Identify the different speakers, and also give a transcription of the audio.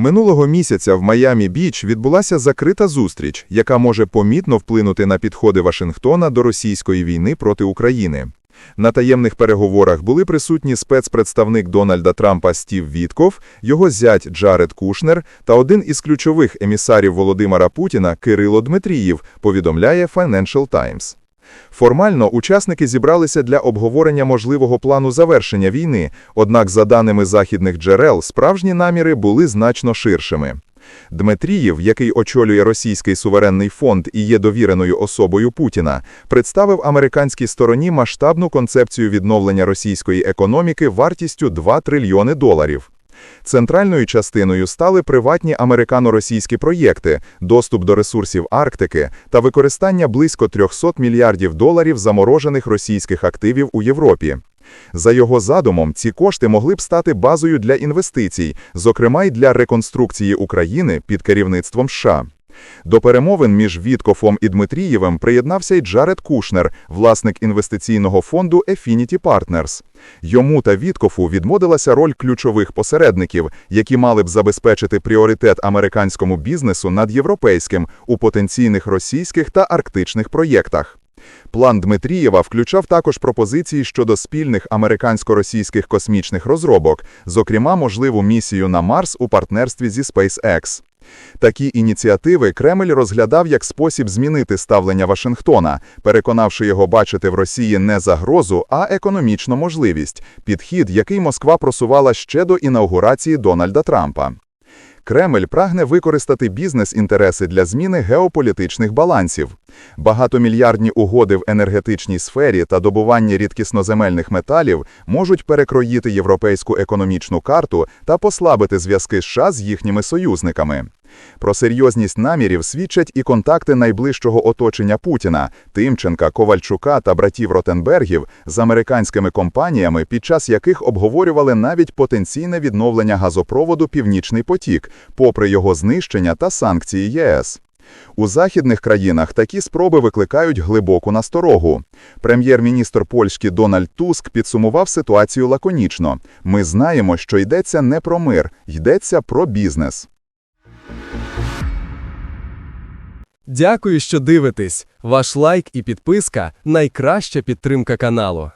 Speaker 1: Минулого місяця в Майамі Біч відбулася закрита зустріч, яка може помітно вплинути на підходи Вашингтона до російської війни проти України. На таємних переговорах були присутні спецпредставник Дональда Трампа Стів Вітков, його зять Джаред Кушнер та один із ключових емісарів Володимира Путіна Кирило Дмитрієв, повідомляє Financial Times. Формально учасники зібралися для обговорення можливого плану завершення війни, однак, за даними західних джерел, справжні наміри були значно ширшими. Дмитрієв, який очолює Російський суверенний фонд і є довіреною особою Путіна, представив американській стороні масштабну концепцію відновлення російської економіки вартістю 2 трильйони доларів. Центральною частиною стали приватні американо-російські проєкти, доступ до ресурсів Арктики та використання близько 300 мільярдів доларів заморожених російських активів у Європі. За його задумом, ці кошти могли б стати базою для інвестицій, зокрема й для реконструкції України під керівництвом США. До перемовин між Віткофом і Дмитрієвим приєднався й Джаред Кушнер, власник інвестиційного фонду Affinity Partners. Йому та Віткофу відмодилася роль ключових посередників, які мали б забезпечити пріоритет американському бізнесу над європейським у потенційних російських та арктичних проєктах. План Дмитрієва включав також пропозиції щодо спільних американсько-російських космічних розробок, зокрема можливу місію на Марс у партнерстві зі SpaceX. Такі ініціативи Кремль розглядав як спосіб змінити ставлення Вашингтона, переконавши його бачити в Росії не загрозу, а економічну можливість, підхід, який Москва просувала ще до інаугурації Дональда Трампа. Кремль прагне використати бізнес-інтереси для зміни геополітичних балансів. Багатомільярдні угоди в енергетичній сфері та добування рідкісноземельних металів можуть перекроїти європейську економічну карту та послабити зв'язки США з їхніми союзниками. Про серйозність намірів свідчать і контакти найближчого оточення Путіна, Тимченка, Ковальчука та братів Ротенбергів з американськими компаніями, під час яких обговорювали навіть потенційне відновлення газопроводу Північний потік, попри його знищення та санкції ЄС. У західних країнах такі спроби викликають глибоку насторогу. Прем'єр-міністр Польщі Дональд Туск підсумував ситуацію лаконічно. Ми знаємо, що йдеться не про мир, йдеться про бізнес.
Speaker 2: Дякую, що дивитесь. Ваш лайк і підписка найкраща підтримка каналу.